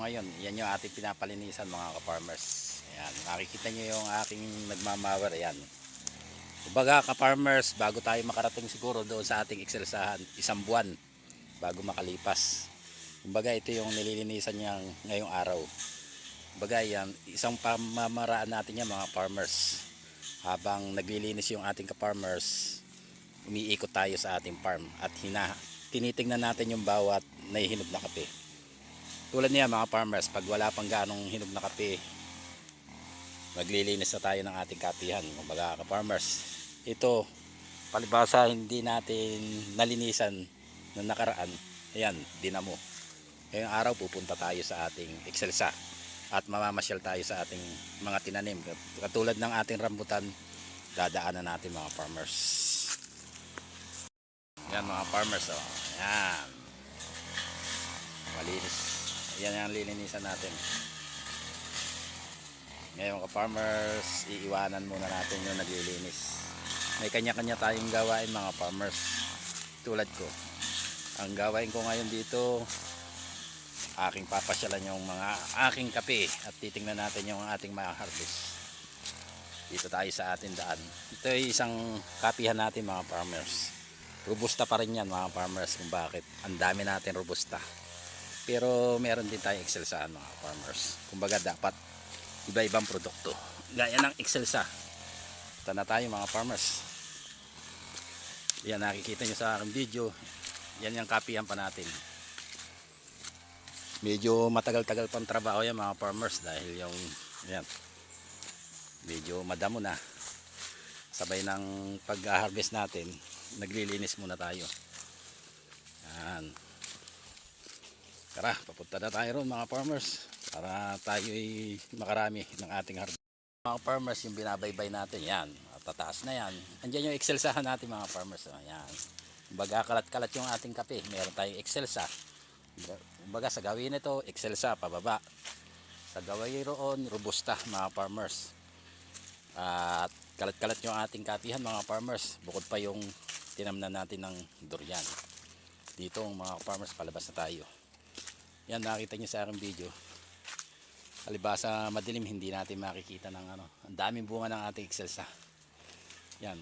Ngayon, yan yung ating pinapalinisan mga ka-farmers. Ayan, makikita nyo yung aking nagmamawar. Ayan. Kumbaga ka-farmers, bago tayo makarating siguro doon sa ating excelsahan, isang buwan bago makalipas. Kumbaga ito yung nililinisan niya ngayong araw. Kumbaga yan, isang pamamaraan natin yan mga farmers. Habang naglilinis yung ating ka-farmers, umiikot tayo sa ating farm at hina, tinitingnan natin yung bawat nahihinog na kape tulad niya mga farmers pag wala pang ganong hinog na kape maglilinis na tayo ng ating kapihan kumbaga ka farmers ito palibasa hindi natin nalinisan ng nakaraan. Ayan dinamo. Ngayong araw pupunta tayo sa ating excelsa at mamamasyal tayo sa ating mga tinanim. Katulad ng ating rambutan dadaanan natin mga farmers. Yan mga farmers oh. yan malinis yan ang lilinisan natin. Ngayon ka farmers iiwanan muna natin yung naglilinis. May kanya-kanya tayong gawain mga farmers. Tulad ko. Ang gawain ko ngayon dito aking papasyalan yung mga aking kape at titingnan natin yung ating mga harvest. Dito tayo sa ating daan. Ito ay isang kapihan natin mga farmers. Robusta pa rin yan mga farmers kung bakit. Ang dami natin robusta pero meron din tayong excelsa mga farmers. Kumbaga dapat iba-ibang produkto. Gaya ng excelsa ito na tayo mga farmers. Yan nakikita nyo sa aking video. Yan yung kapihan pa natin. Medyo matagal-tagal pang trabaho yan mga farmers dahil yung yan. Medyo madamo na. Sabay ng pag-harvest natin naglilinis muna tayo. Yan Tara, papunta na tayo ron mga farmers para tayo ay makarami ng ating harvest. Mga farmers, yung binabaybay natin, yan. Tataas na yan. Andiyan yung excelsahan natin mga farmers. Oh, yan. Baga kalat-kalat yung ating kape. Meron tayong excelsa. Baga sa gawin nito, excelsa pababa. Sa gawin roon, robusta mga farmers. At kalat-kalat yung ating kapihan mga farmers. Bukod pa yung tinamnan natin ng durian. Dito mga farmers, palabas na tayo. Yan nakita niyo sa aking video. Alibasa madilim hindi natin makikita ng ano. Ang daming bunga ng ating excelsa. Yan.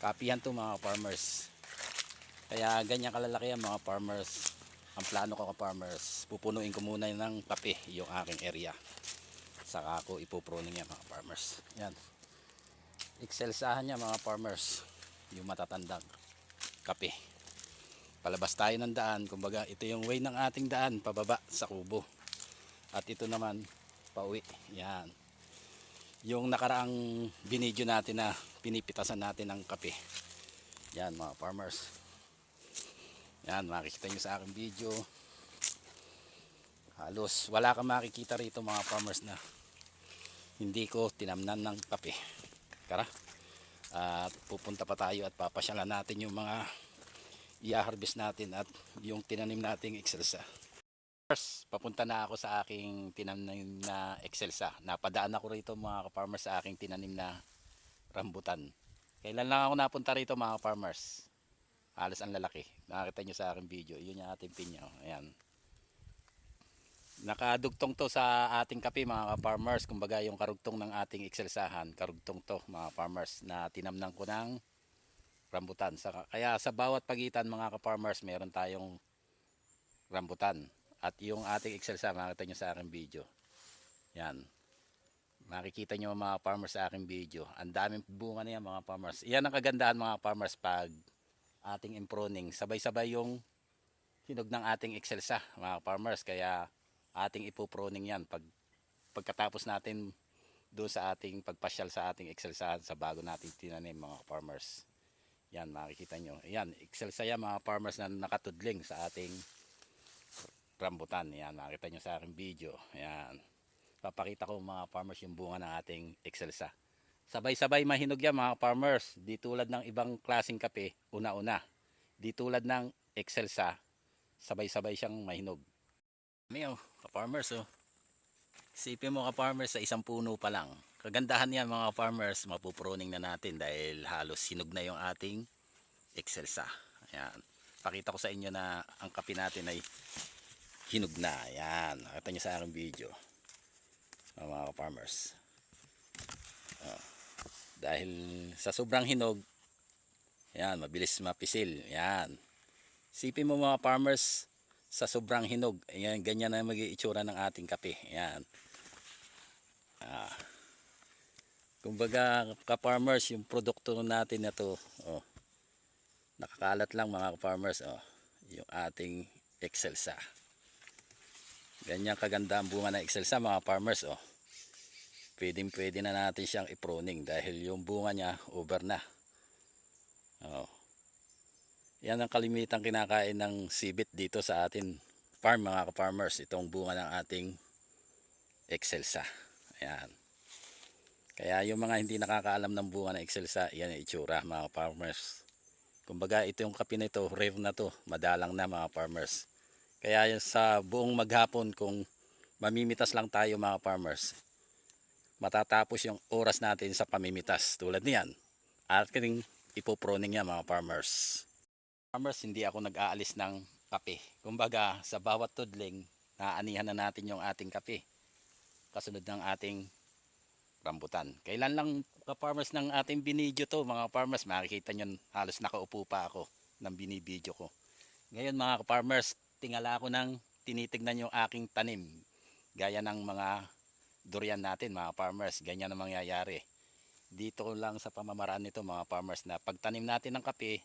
Kapihan to mga farmers. Kaya ganyan kalalaki yan mga farmers. Ang plano ko ka farmers, pupunuin ko muna ng kape yung aking area. Saka ako ipupruning yan mga farmers. Yan. Excelsahan niya mga farmers. Yung matatandang kape palabas tayo ng daan. Kumbaga ito yung way ng ating daan pababa sa kubo. At ito naman pauwi. Yan. Yung nakaraang binidyo natin na pinipitasan natin ng kape. Yan mga farmers. Yan makikita nyo sa aking video. Halos wala kang makikita rito mga farmers na hindi ko tinamnan ng kape. Tara. At pupunta pa tayo at papasyalan natin yung mga i-harvest natin at yung tinanim nating excelsa. First, papunta na ako sa aking tinanim na excelsa. Napadaan ako rito mga farmers sa aking tinanim na rambutan. Kailan lang ako napunta rito mga farmers? Halos ang lalaki. Nakakita nyo sa aking video. Yun yung ating pinyo. Ayan. Nakadugtong to sa ating kape mga farmers. Kumbaga yung karugtong ng ating excelsahan. Karugtong to mga farmers na tinamnan ko ng rambutan. Sa, kaya sa bawat pagitan mga ka-farmers, meron tayong rambutan. At yung ating excelsa, makita nyo sa aking video. Yan. Makikita nyo mga farmers sa aking video. Ang daming bunga niya mga farmers. Yan ang kagandahan mga farmers pag ating impruning. Sabay-sabay yung hinog ng ating excelsa mga farmers. Kaya ating ipupruning yan pag pagkatapos natin doon sa ating pagpasyal sa ating excelsa sa bago nating tinanim mga farmers. Yan, makikita nyo. Yan, excel saya mga farmers na nakatudling sa ating rambutan. Yan, makikita nyo sa aking video. Yan. Papakita ko mga farmers yung bunga ng ating excelsa. Sabay-sabay mahinog yan mga farmers. Di tulad ng ibang klaseng kape, una-una. Di tulad ng excelsa, sabay-sabay siyang mahinog. Kami oh, ka-farmers oh. Isipin mo ka-farmers sa isang puno pa lang. Kagandahan yan mga farmers, mapupruning na natin dahil halos sinog na yung ating excelsa. Ayan. Pakita ko sa inyo na ang kape natin ay hinog na. Yan. Nakita nyo sa aking video. Oh, mga farmers. Oh. Dahil sa sobrang hinog, yan, mabilis mapisil. Yan. Sipin mo mga farmers, sa sobrang hinog, yan, ganyan na mag itsura ng ating kape. Yan. Ah. Kumbaga, ka-farmers, yung produkto natin na to, oh, nakakalat lang mga ka-farmers, oh, yung ating Excelsa. Ganyan kaganda ang bunga ng Excelsa mga farmers, oh. Pwedeng pwede na natin siyang i-pruning dahil yung bunga niya over na. Oh. Yan ang kalimitang kinakain ng sibit dito sa atin farm mga ka-farmers. Itong bunga ng ating Excelsa. Ayan. Kaya yung mga hindi nakakaalam ng bunga ng Excelsa, yan ang itsura mga farmers. Kumbaga ito yung kape na ito, rare na to, madalang na mga farmers. Kaya yun sa buong maghapon kung mamimitas lang tayo mga farmers, matatapos yung oras natin sa pamimitas tulad niyan. At kining ipoproning niya mga farmers. Farmers, hindi ako nag-aalis ng kape. Kumbaga sa bawat tudling, naanihan na natin yung ating kape. Kasunod ng ating rambutan. Kailan lang ka-farmers ng ating binidyo to mga farmers makikita nyo halos nakaupo pa ako ng binibidyo ko. Ngayon mga farmers tingala ko ng tinitignan yung aking tanim gaya ng mga durian natin mga farmers ganyan ang mangyayari. Dito lang sa pamamaraan nito mga farmers na pagtanim natin ng kape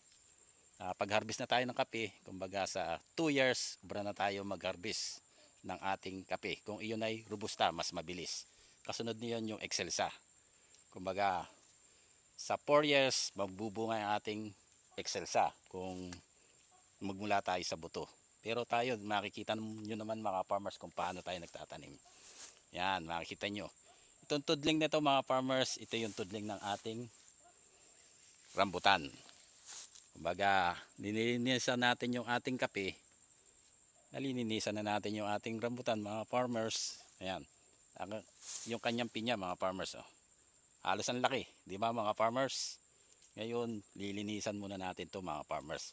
ah, pag-harvest na tayo ng kape kumbaga sa 2 years ubra na tayo mag-harvest ng ating kape. Kung iyon ay robusta mas mabilis kasunod niyon yung Excelsa. Kumbaga, sa 4 years, magbubunga yung ating Excelsa kung magmula tayo sa buto. Pero tayo, makikita nyo naman mga farmers kung paano tayo nagtatanim. Yan, makikita nyo. Itong tudling nito mga farmers, ito yung tudling ng ating rambutan. Kumbaga, nilinisan natin yung ating kape. Nalilinisan na natin yung ating rambutan mga farmers. Ayan. Yung kanyang pinya mga farmers oh. halos ang laki di ba mga farmers? Ngayon lilinisan muna natin to mga farmers.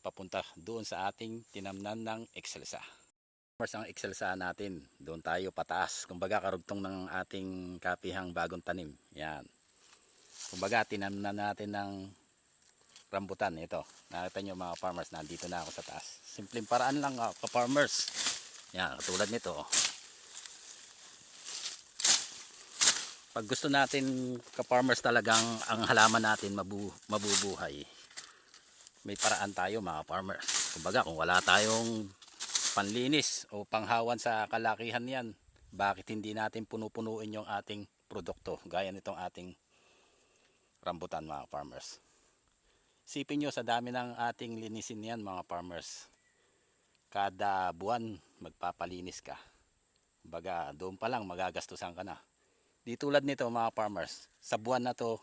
Papunta doon sa ating tinamnan ng Excelsa. Farmers ang Excelsa natin. Doon tayo pataas. Kumbaga karugtong ng ating kapihang bagong tanim. Yan kumbaga tinamnan natin ng rambutan. Ito nakita nyo mga farmers nandito na ako sa taas. Simpleng paraan lang uh, ka-farmers. Yan katulad nito. Pag gusto natin ka-farmers talagang ang halaman natin mabu mabubuhay may paraan tayo mga farmers kumbaga kung wala tayong panlinis o panghawan sa kalakihan yan bakit hindi natin punupunuin yung ating produkto gaya nitong ating rambutan mga farmers sipin nyo sa dami ng ating linisin yan mga farmers kada buwan magpapalinis ka kumbaga doon pa lang magagastusan ka na Di tulad nito mga farmers, sa buwan na to,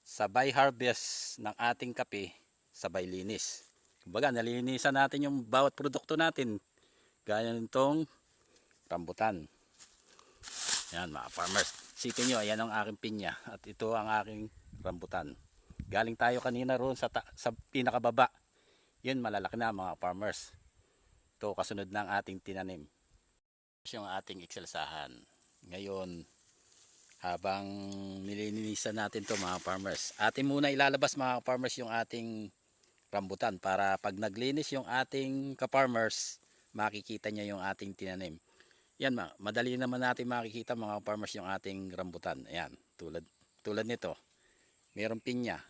sabay harvest ng ating kape, sabay linis. Kumbaga, nalinisan natin yung bawat produkto natin. Gaya nitong rambutan. Yan mga farmers. Sipin nyo, ayan ang aking pinya at ito ang aking rambutan. Galing tayo kanina roon sa, sa pinakababa. Yun malalaki na mga farmers. Ito kasunod ng ating tinanim. Yung ating excelsahan. Ngayon, habang nililinisan natin to mga farmers atin muna ilalabas mga farmers yung ating rambutan para pag naglinis yung ating ka-farmers makikita niya yung ating tinanim yan ma madali naman natin makikita mga farmers yung ating rambutan ayan tulad tulad nito mayroong pinya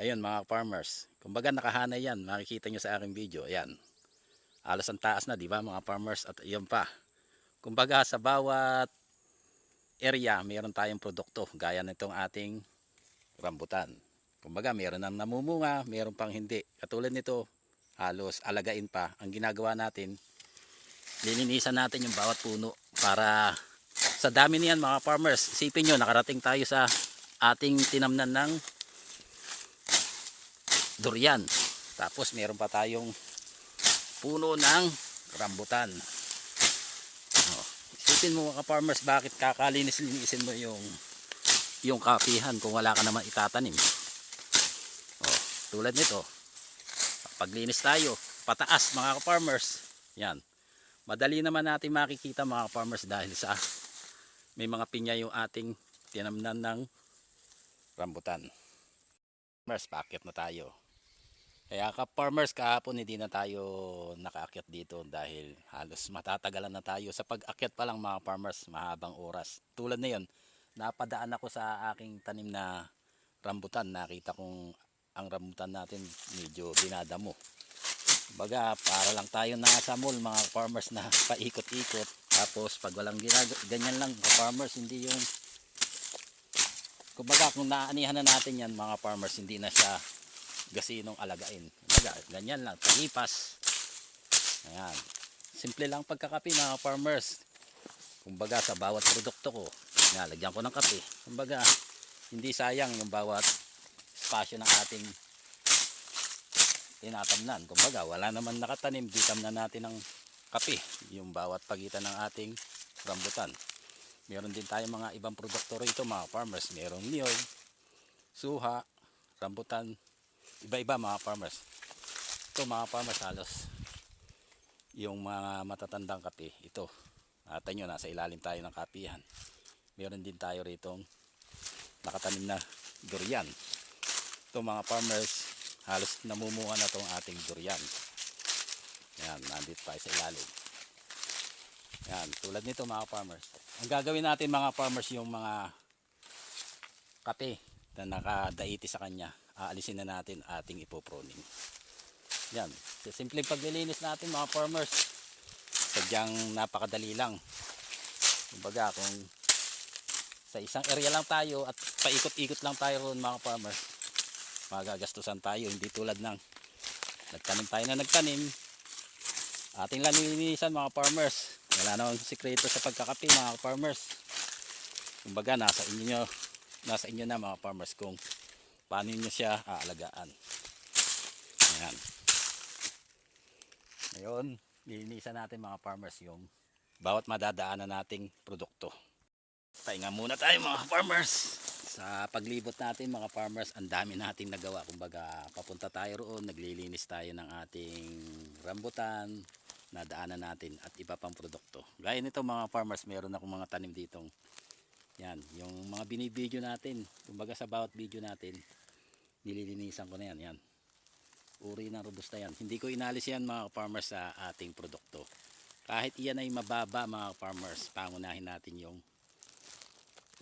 ayun mga farmers kumbaga nakahanay yan makikita nyo sa aking video ayan alas ang taas na di ba mga farmers at yun pa kumbaga sa bawat area, meron tayong produkto gaya nitong ating rambutan. Kumbaga, meron nang namumunga, meron pang hindi. Katulad nito, halos alagain pa. Ang ginagawa natin, lilinisan natin yung bawat puno para sa dami niyan mga farmers. Isipin nyo, nakarating tayo sa ating tinamnan ng durian. Tapos meron pa tayong puno ng rambutan. Isipin mo mga farmers bakit kakalinis-linisin mo yung yung kapihan kung wala ka naman itatanim. Oh, tulad nito. Paglinis tayo, pataas mga farmers. Yan. Madali naman natin makikita mga farmers dahil sa may mga pinya yung ating tinamnan ng rambutan. Farmers, paakyat na tayo. Kaya ka farmers kahapon hindi na tayo nakaakyat dito dahil halos matatagalan na tayo sa pag-akyat pa lang mga farmers mahabang oras. Tulad na yon, napadaan ako sa aking tanim na rambutan. Nakita kong ang rambutan natin medyo binadamo. Baga, para lang tayo nasa mall, mga farmers na paikot-ikot. Tapos, pag walang ginag ganyan lang, mga farmers, hindi yung... Kumbaga, kung naanihan na natin yan, mga farmers, hindi na siya gasinong alagain. Ganyan lang, talipas. Ayan. Simple lang pagkakape, mga farmers. Kumbaga, sa bawat produkto ko, nalagyan ko ng kape. Kumbaga, hindi sayang yung bawat spasyo ng ating tinatamnan. Kumbaga, wala naman nakatanim, di tamnan natin ng kape, yung bawat pagitan ng ating rambutan. Meron din tayong mga ibang produkto rito mga farmers. Merong niyog, suha, rambutan, iba-iba mga farmers. Ito mga farmers halos yung mga matatandang kape, ito. Ata nyo, nasa ilalim tayo ng kapihan. Meron din tayo rito nakatanim na durian. Ito mga farmers, halos namumunga na itong ating durian. Yan, nandito tayo sa ilalim. Yan, tulad nito mga farmers. Ang gagawin natin mga farmers yung mga kape na nakadaiti sa kanya. Aalisin na natin ating ipoproning. Yan, sa simpleng paglilinis natin mga farmers. Sadyang napakadali lang. Kumbaga kung sa isang area lang tayo at paikot-ikot lang tayo roon mga farmers magagastusan tayo hindi tulad ng nagtanim tayo na nagtanim ating lalinisan mga farmers wala namang sikreto sa pagkakape mga farmers kumbaga nasa inyo nyo, nasa inyo na mga farmers kung paano nyo siya aalagaan ayan ngayon lilinisan natin mga farmers yung bawat madadaanan nating produkto Pahinga muna tayo mga farmers. Sa paglibot natin mga farmers, ang dami nating nagawa. Kumbaga, papunta tayo roon, naglilinis tayo ng ating rambutan, nadaanan natin at iba pang produkto. Gaya nito mga farmers, meron akong mga tanim ditong yan, yung mga binibideo natin. Kumbaga sa bawat video natin, nililinisan ko na yan. Yan. Uri ng robusta yan. Hindi ko inalis yan mga farmers sa ating produkto. Kahit iyan ay mababa mga farmers, pangunahin natin yung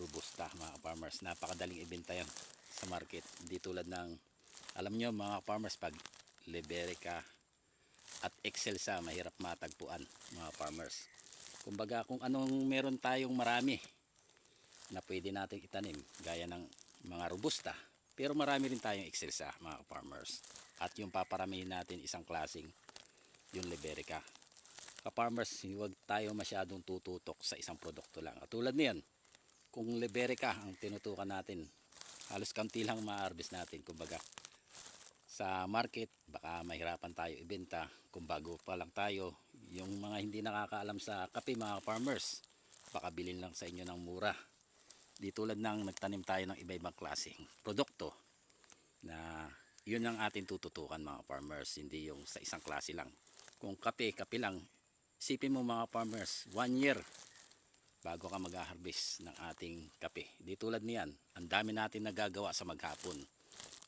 robusta mga farmers napakadaling ibenta yan sa market hindi tulad ng alam nyo mga farmers pag Liberica at Excelsa mahirap matagpuan mga farmers kumbaga kung anong meron tayong marami na pwede natin itanim gaya ng mga robusta pero marami rin tayong Excelsa mga farmers. At yung paparamihin natin isang klasing yung Liberica. Ka-farmers huwag tayo masyadong tututok sa isang produkto lang. At tulad niyan kung liberica ang tinutukan natin halos kamti lang ma-harvest natin kumbaga. Sa market baka mahirapan tayo ibenta. Kung bago pa lang tayo yung mga hindi nakakaalam sa kape mga farmers baka bilhin lang sa inyo ng mura di tulad ng nagtanim tayo ng iba-ibang klaseng produkto na yun ang ating tututukan mga farmers hindi yung sa isang klase lang kung kape kape lang isipin mo mga farmers one year bago ka mag-harvest ng ating kape. Di tulad niyan, ang dami natin nagagawa sa maghapon.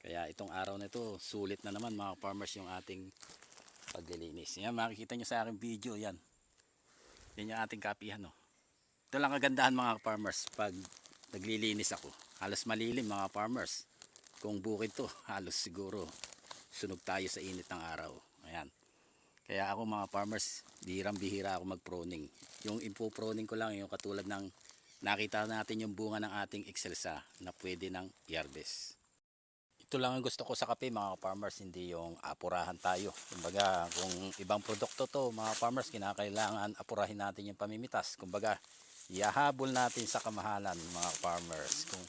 Kaya itong araw na ito, sulit na naman mga farmers yung ating paglilinis. Yan, makikita nyo sa aking video, yan. Yan yung ating kapihan, no. Ito lang kagandahan mga farmers pag naglilinis ako. Halos malilim mga farmers. Kung bukid to, halos siguro sunog tayo sa init ng araw. Ayan. Kaya ako mga farmers, bihirang bihira ako mag-proning. Yung info-proning ko lang, yung katulad ng nakita natin yung bunga ng ating excelsa na pwede nang i-harvest. Ito lang ang gusto ko sa kape mga farmers, hindi yung apurahan tayo. Kumbaga, kung ibang produkto to mga farmers, kinakailangan apurahin natin yung pamimitas. Kumbaga, ihahabol natin sa kamahalan mga farmers kung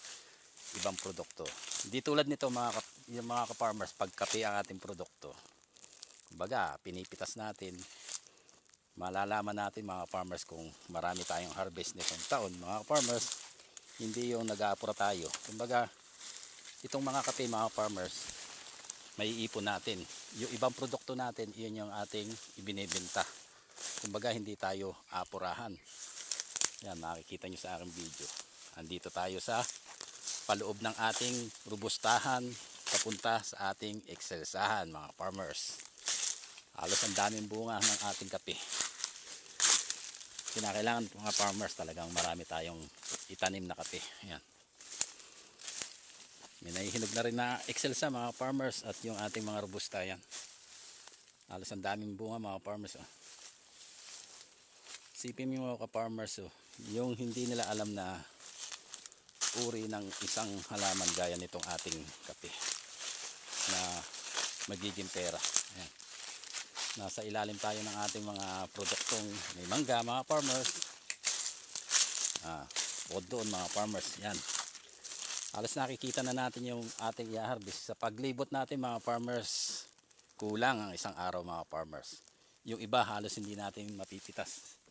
ibang produkto. Hindi tulad nito mga, yung mga ka-farmers, pag kape ang ating produkto, Baga, pinipitas natin. Malalaman natin mga farmers kung marami tayong harvest nitong taon. Mga farmers, hindi yung nag-aapura tayo. Kumbaga, itong mga kape mga farmers, may ipon natin. Yung ibang produkto natin, iyon yung ating ibinibenta. kumbaga hindi tayo apurahan yan nakikita nyo sa aking video. Andito tayo sa paloob ng ating robustahan papunta sa ating excelsahan mga farmers. Halos ang daming bunga ng ating kape. Kinakailangan mga farmers talagang marami tayong itanim na kape. Yan. May nahihinog na rin na excelsa mga farmers at yung ating mga robusta yan. Halos ang daming bunga mga farmers oh. Sipin mo mga farmers oh, yung hindi nila alam na uri ng isang halaman gaya nitong ating kape na magiging pera. Ayan. nasa ilalim tayo ng ating mga produktong may mangga mga farmers. Ah, bukod doon mga farmers yan. Halos nakikita na natin yung ating i-harvest. Sa paglibot natin mga farmers kulang ang isang araw mga farmers. Yung iba halos hindi natin mapipitas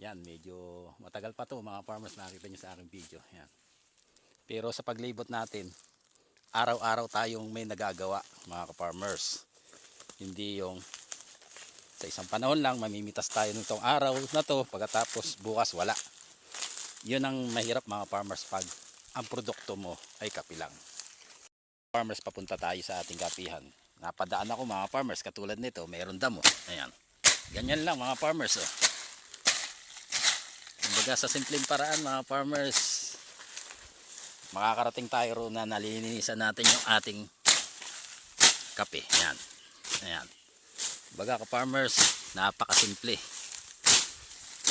yan medyo matagal pa to mga farmers. Nakita nyo sa aking video yan. Pero sa paglibot natin araw-araw tayong may nagagawa mga farmers hindi yung sa isang panahon lang mamimitas tayo nitong araw na to pagkatapos bukas wala. Yun ang mahirap mga farmers pag ang produkto mo ay kapi lang farmers papunta tayo sa ating kapihan. Napadaan ako mga farmers katulad nito mayroon damo. Ayan. Ganyan lang mga farmers oh. Kumbaga sa simpleng paraan mga farmers makakarating tayo roon na nalilinisan natin yung ating kape. Ayan. Ayan. Baga ka farmers napakasimple.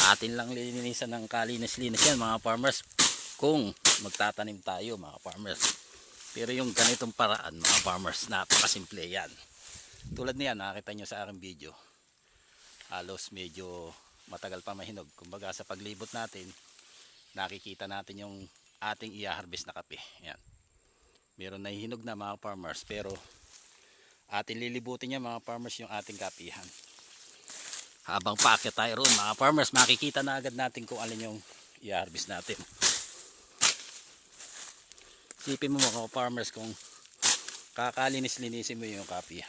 Atin lang lilinisan ng kalinis-linis yan mga farmers kung magtatanim tayo mga farmers. Pero yung ganitong paraan mga farmers napakasimple yan. Tulad niyan nakita nyo sa aking video. Halos medyo matagal pa mahinog. Kumbaga sa paglibot natin nakikita natin yung ating i-harvest na kape. Yan meron na hinog na mga farmers pero atin lilibutin niya mga farmers yung ating kapihan. Habang paakyat tayo roon mga farmers makikita na agad natin kung alin yung i-harvest natin. Sipin mo mga farmers kung kakalinis-linisin mo yung kape.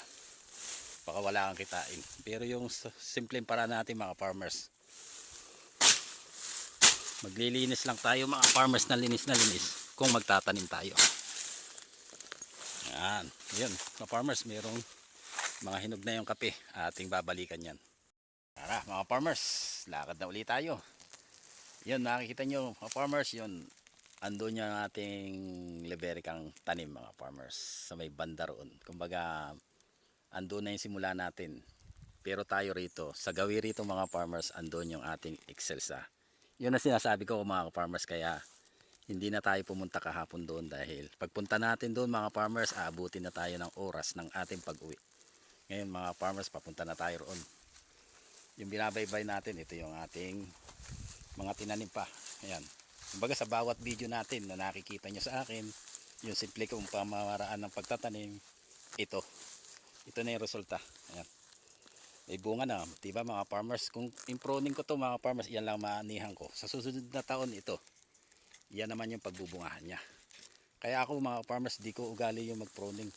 Baka wala kang kitain. Pero yung simpleng para natin mga farmers. Maglilinis lang tayo mga farmers na linis na linis kung magtatanim tayo. Yan. Yun. Mga farmers, mayroong mga hinog na yung kape. Ating babalikan yan. Tara mga farmers, lakad na ulit tayo. Yun, nakikita nyo mga farmers, yun andun yung ating liberikang tanim mga farmers sa may banda roon. Kumbaga, andun na yung simula natin. Pero tayo rito, sa gawi rito mga farmers, andun yung ating excelsa. Yun na sinasabi ko mga farmers kaya hindi na tayo pumunta kahapon doon dahil pagpunta natin doon mga farmers, aabutin na tayo ng oras ng ating pag-uwi. Ngayon mga farmers, papunta na tayo roon. Yung binabaybay natin, ito yung ating mga tinanim pa. Ayan. Kumbaga sa bawat video natin na nakikita nyo sa akin, yung simple kong pamamaraan ng pagtatanim, ito. Ito na yung resulta. Ayan. May bunga na. Diba mga farmers? Kung improning ko to mga farmers, yan lang maanihan ko. Sa susunod na taon ito, yan naman yung pagbubungahan niya. Kaya ako mga farmers, di ko ugali yung mag-proning.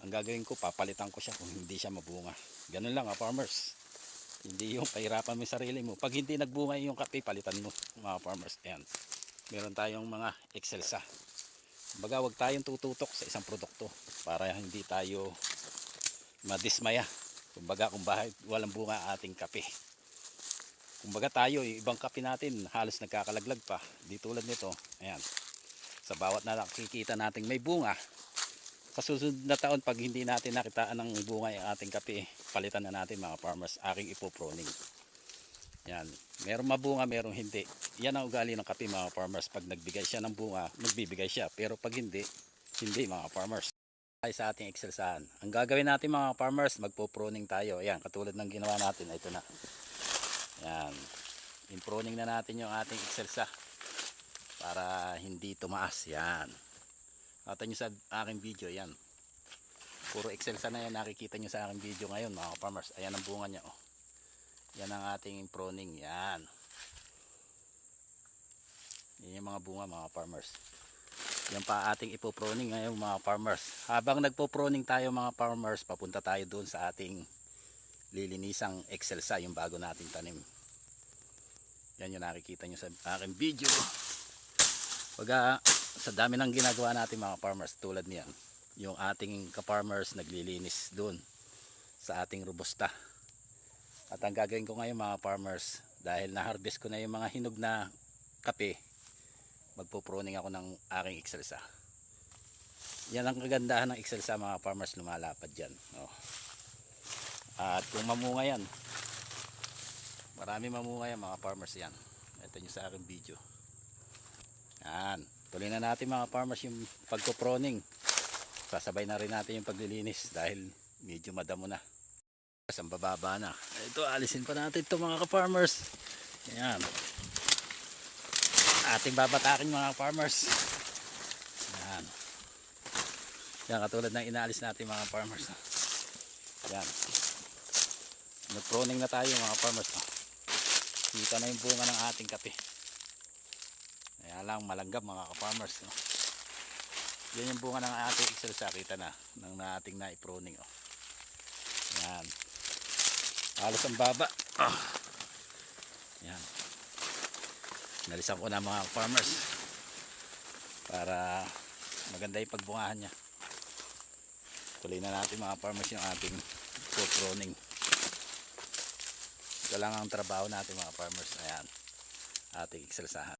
Ang gagawin ko, papalitan ko siya kung hindi siya mabunga. Ganun lang mga farmers. Hindi yung pahirapan mo yung sarili mo. Pag hindi nagbunga yung kape, palitan mo mga farmers. Ayan. Meron tayong mga excelsa. Baga wag tayong tututok sa isang produkto para hindi tayo madismaya. Kumbaga kung bakit walang bunga ating kape. Kumbaga tayo, yung ibang kape natin halos nagkakalaglag pa. Di tulad nito. Ayan. Sa bawat na nakikita nating may bunga, sa susunod na taon pag hindi natin nakitaan ng bunga yung ating kape, palitan na natin mga farmers, aking ipoproning. Yan. Merong mabunga, merong hindi. Yan ang ugali ng kape mga farmers. Pag nagbigay siya ng bunga, nagbibigay siya. Pero pag hindi, hindi mga farmers. Ay sa ating excelsahan. Ang gagawin natin mga farmers, magpo-pruning tayo. Yan, katulad ng ginawa natin. Ito na. Yan. Improning na natin yung ating excelsa para hindi tumaas. Yan. Kata nyo sa aking video, yan. Puro excelsa na yan nakikita nyo sa aking video ngayon mga farmers. Ayan ang bunga niya. Oh. Yan ang ating proning. Yan. Yan yung mga bunga mga farmers. Yan pa ating ipoproning ngayon mga farmers. Habang nagpo-proning tayo mga farmers, papunta tayo doon sa ating lilinisang excelsa yung bago nating tanim. Yan yung nakikita nyo sa aking video. Pag sa dami ng ginagawa natin mga farmers tulad niyan, yung ating ka-farmers naglilinis doon sa ating robusta. At ang gagawin ko ngayon mga farmers, dahil na-harvest ko na yung mga hinog na kape, magpo-pruning ako ng aking excelsa. Yan ang kagandahan ng excelsa mga farmers lumalapad dyan. Oh. At kung mamunga yan, marami mamunga yan mga farmers yan. Ito nyo sa aking video. Yan. Tuloy na natin mga farmers yung pagko-proning. Sasabay na rin natin yung paglilinis dahil medyo madamo na. Ang bababa na. Ito alisin pa natin ito mga ka-farmers. Yan. Ating babatakin mga farmers. Yan. Yan katulad ng inaalis natin mga farmers. Yan. Nag-proning na tayo mga farmers. Kita na yung bunga ng ating kape. Kaya lang malanggam mga ka-farmers. No? Yan yung bunga ng ating excelsa. Kita na ng ating na-proning. Oh. Yan. Halos ang baba. Ah. Yan. Nalisan ko na mga farmers para maganda yung pagbungahan niya. Tuloy na natin mga farmers yung ating pruning. Ito lang ang trabaho natin mga farmers. Ayan. Ating excelsahan.